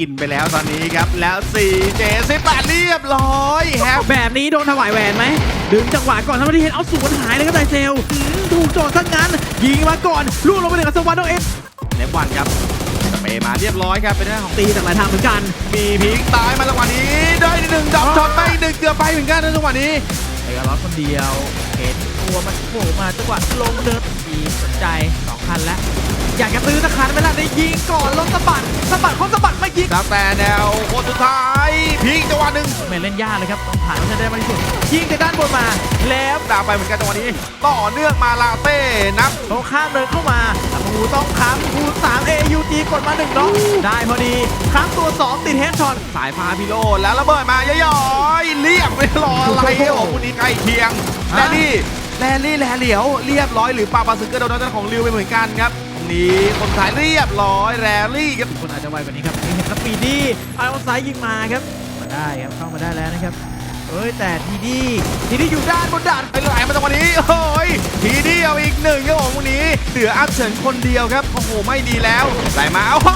กินไปแล้วตอนนี้ครับ แล้ว 4J 18เรียบร้อยแฮปแบบนี้โดนถวายแหวนไหมดึงจังหวะก่อนทำให้ที่เห็นเอาสวนหายเลยครับไดเซลอืมถูกโจทย์ซะงั้นยิงมาก่อนลูกลงไปหนึ่งกับสวัสดิ์น้องเอฟเนฟวันครับสเปย์มาเรียบร้อยครับเป็นหน้านของตีจากหลายทางเหมือนกัน มีพิงตายมาจังหวะนี้ได้หนึ่งดับช็อตไปหนึ่งเกือบไปเหมือนกันนะจังหวะนี้เอกล็อตคนเดียว เห็นตัวมันโผล่มาจังหวะลงเดินดีสนใจสองคันแล้ว อยากจะซื้อสักคันเวลาได้ยิงก่อนลงสะบัดสะบัดคนสะบัดไม่ยิงดักแต่แนวคนสุดท้ายพิงจังหวะหนึ่งไม่เล่นยากเลยครับต้องผ่านให้ได้มากที่สุดยิงจากด้านบนมา แล้วดาวไปเหมือนกันจังหวะนี้ ต่อเนื่องมาลาเต้นับตรงข้ามเดินเข้ามา ภูต้องค้ำภูสามเอยูจีกดมาหนึ่งน็อกได้พอดีค้ำตัวสองติดเฮดช็อตสายฟ้าพิโรจน์แล้วระเบิดมาย่อยๆเรียบไม่รออะไรโอ้โหคู่นี้ใกล้เคียงแลลี่แลลี่แลเหลียวเรียบร้อยหรือปาปาซึกเกอร์โดนด้านของริวไปเหมือนกันครับตรงนี้คนท้ายเรียบร้อยแรลลี่ครับคนอาจจะไวกว่านี้ครับนี่เห็นสปีดดี้เอาซ้ายยิงมาครับมาได้ครับเข้ามาได้แล้วนะครับ เอ้ยแต่ทีดี้ทีดี้อยู่ด้านบนด่านไปไหลมาจังหวะนี้โอ้ยทีเดียวอีกหนึ่งครับผมวันนี้เหลืออัพเฉินคนเดียวครับโอ้โหไม่ดีแล้วไหลมาโอ้โห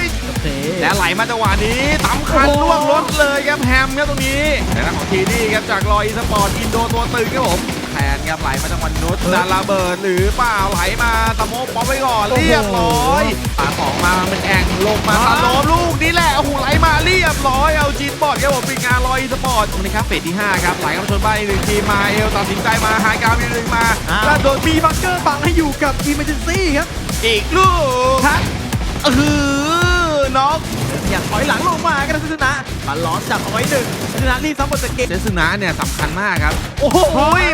ยเตะและไหลมาจังหวะนี้ตำคันโอ้โหล่วงรถเลยครับแฮมครับตรงนี้แต่ละของทีนี่ครับจากรอยอีสปอร์ตอินโดตัวตึงครับผมแท นครับไหลมาจังหวะนุชดาระเบิดหรือเปล่าไหลมาตะโมป๊อปไว้ก่อนเรียบร้อยปาของมาเป็นแอ่งลงมาตะโนมลูกนี้แหละโอ้โหไหลมาเรียบร้อยเอาจีนบอร์ดครับผมปิดงานรอยอีสปอร์ตตรงนี้ครับเฟสที่ห้าครับไหลเข้ามาชนบ้านอีกหนึ่งทีมมาเอลตัดสินใจมาหายกาวอีกหนึ่งมาอ้าวแล้วโดนมีบังเกอร์บังให้อยู่กับอีเมอร์เจนซี่ครับอีกลูกทักเออน็อก อยากถอยหลังลงมาก็ได้ชนะบอลล้อมจับเอาไว้หนึ่งชนะรีบซ้ำบนสเก็ตเจสุนะเนี่ยสำคัญมากครับ โอ้โห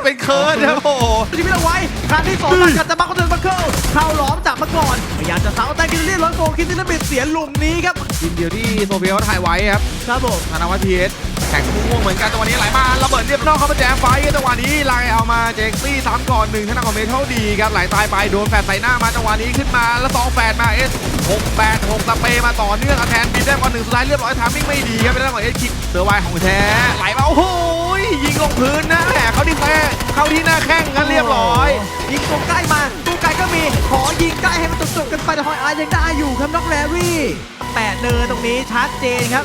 เป็นเคิร์ดครับโอ้โหชีวิตเอาไว้ครั้งที่สองหลังจากจะบังคอนเทนบังเคิลเข้าล้อมจับมาก่อนพยายามจะเสาแต่กินเลียนร้อยโกคิดที่ระเบิดเสียหลุมนี้ครับทีมเดียวที่โซเฟียเขาถ่ายไว้ครับครับผมธนวัฒน์ทีเอส แข่งม่วงเหมือนกันจังหวะนี้ไหลมาระเบิดเรียบนอกเข้ามาแจมไฟจังหวะนี้ไล่เอามาเจคซี่ซ้ำก่อนหนึ่งทางด้านของเมทัลดีครับไหลตายไปโดนแฟดใส่หน้ามาจังหวะนี้ขึ้นมาแล้วสองแฟดมาเอสหกแปดหกสเปมาต่อเนื่องเอาแทนบินได้ก่อนหนึ่งสุดท้ายเรียบร้อยทามมิ่งไม่ดีครับเป็นทางของเอสคิกเสือวายของแท้ไหลมาโอ้โหยิงลงพื้นนะแหมเขาที่แท้เข้าที่หน้าแข้งกันเรียบร้อยยิงตัวใกล้มาตัวไกลก็มีขอยิงใกล้ให้มันจบๆกันไปแต่ฮอยอาร์ยังได้อยู่ครับน้องแลรี่แปดเนินตรงนี้ชัดเจนครับ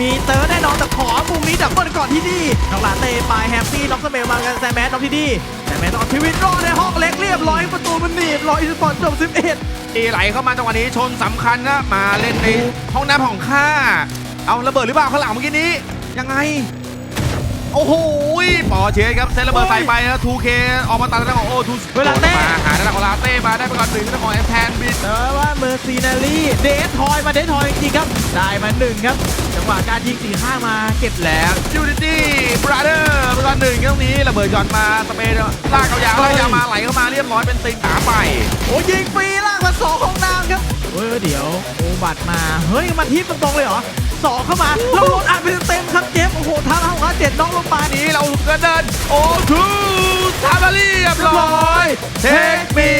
มีเตอร์แน่นอนแต่ขอมุมนี้ดับเบิลก่อนที่นี่น้องลาเต้ไปแฮปปี้น้องสเมลมากันแซมแมสน้องที่นี่แซมแมสต้องเอาชีวิตรอดในห้องเล็กเรียบร้อยประตูมันหนีบรออีสปอร์ตจบ11ตีไหลเข้ามาจังหวะนี้ชนสำคัญนะมาเล่นในห้องน้ำของข้า เอาระเบิดหรือเปล่าข้างหลังเมื่อกี้นี้ ยังไง โอ้โหปอเชสครับเซตระเบิดใส่ไปแล้ว 2K ออกมาตัดทางด้านของโอทูเวลาเต้มาหาทางด้านของลาเต้มาได้ไปก่อนหนึ่งทางด้านของแอนแทนบิดแต่ว่าเมอร์ซีนารีเดททอยมาเดททอยจริงๆครับ ได้มาหนึ่งครับจัง หวะการยิงสี่ข้างมาเก็บแล้วยูนิตี้บราเดอร์ไปก่อนหนึ่งตรงนี้ระเบิดหย่อนมาสเปนลากเขายาวลากยาวมาไหลเข้ามาเรียบร้อยเป็นติงขาไปโอ้ยิงฟรีล่างมาสองของน้ำครับเฮ้ยเดี๋ยวโอบัตมาเฮ้ยมาทิปตรงๆเลยเหรอสองเข้ามาแล้วรถอัดไปเต็มๆครับเจฟโอ้โหท้าห้าห้าเจ็ดน้องลงมานี้เราก็เดินโอทูทาบาเรียบร้อยเทคมี